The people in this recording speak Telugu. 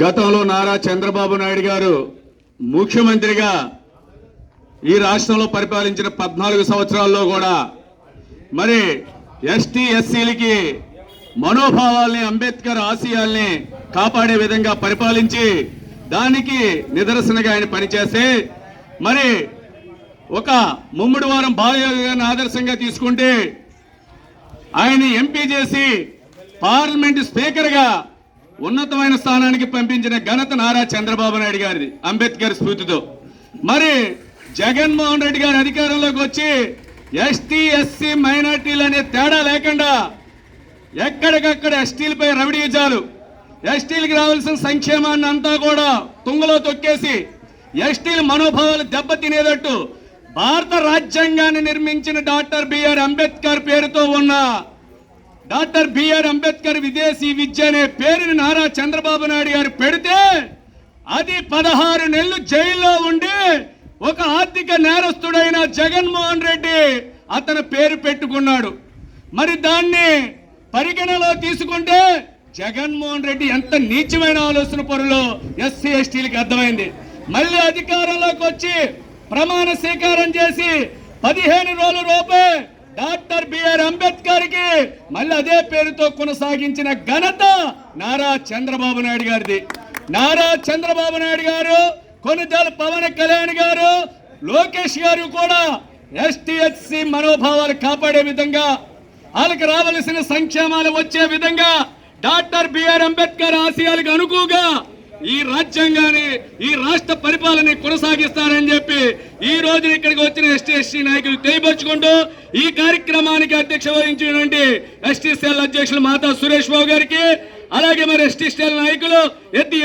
గతంలో నారా చంద్రబాబు నాయుడు గారు ముఖ్యమంత్రిగా ఈ రాష్ట్రంలో పరిపాలించిన పద్నాలుగు సంవత్సరాల్లో కూడా మరి ఎస్టీ ఎస్సీలకి మనోభావాల్ని అంబేద్కర్ ఆశయాల్ని కాపాడే విధంగా పరిపాలించి దానికి నిదర్శనగా ఆయన పనిచేసి మరి ఒక ముమ్మడి వారం బాలయోగి ఆదర్శంగా తీసుకుంటే ఆయన ఎంపీ చేసి పార్లమెంట్ స్పీకర్గా ఉన్నతమైన స్థానానికి పంపించిన ఘనత నారా చంద్రబాబు నాయుడు గారిది అంబేద్కర్ స్ఫూర్తితో. మరి జగన్మోహన్ రెడ్డి గారు అధికారంలోకి వచ్చి ఎస్టీ ఎస్సీ మైనార్టీలు అనే తేడా లేకుండా ఎక్కడికక్కడ ఎస్టీలపై రవిడీజాలు ఎస్టీలకు రావాల్సిన సంక్షేమాన్ని అంతా కూడా తుంగలో తొక్కేసి ఎస్టీల మనోభావాలు దెబ్బతినేటట్టు భారత రాజ్యాంగాన్ని నిర్మించిన డాక్టర్ బిఆర్ అంబేద్కర్ పేరుతో ఉన్న డాక్టర్ బిఆర్ అంబేద్కర్ విదేశీ విద్య అనే పేరుని నారా చంద్రబాబు నాయుడు గారు పెడితే అది పదహారు నెలలు జైల్లో ఉండి ఒక ఆర్థిక నేరస్తుడైన జగన్మోహన్ రెడ్డి అతని పేరు పెట్టుకున్నాడు. మరి దాన్ని పరిగణలో తీసుకుంటే జగన్మోహన్ రెడ్డి ఎంత నీచమైన ఆలోచన పరులో ఎస్సీ ఎస్టీలకు అర్థమైంది. మళ్ళీ అధికారంలోకి వచ్చి ప్రమాణ స్వీకారం చేసి పదిహేను రోజుల రూపాయలు డాక్టర్ బిఆర్ అంబేద్కర్కి మళ్ళీ అదే పేరుతో కొనసాగించిన ఘనత నారా చంద్రబాబు నాయుడు గారిది. నారా చంద్రబాబు నాయుడు గారు కొనుదల పవన్ కళ్యాణ్ గారు లోకేష్ గారు కూడా ఎస్టీహెచ్సి మనోభావాలు కాపాడే విధంగా వాళ్ళకి రావలసిన సంక్షేమాలు వచ్చే విధంగా డాక్టర్ బిఆర్ అంబేద్కర్ ఆశయాలకు అనుకుగా ఈ రాజ్యాంగాన్ని ఈ రాష్ట్ర పరిపాలన కొనసాగిస్తారని చెప్పి ఈ రోజు ఇక్కడికి వచ్చిన ఎస్టీ నాయకులు తెలియపరుచుకుంటూ ఈ కార్యక్రమానికి అధ్యక్ష వహించినటువంటి ఎస్టీ సెల్ అధ్యక్షులు మాతా సురేష్ బాబు గారికి అలాగే మరి ఎస్టీ సెల్ నాయకులు ఎత్తి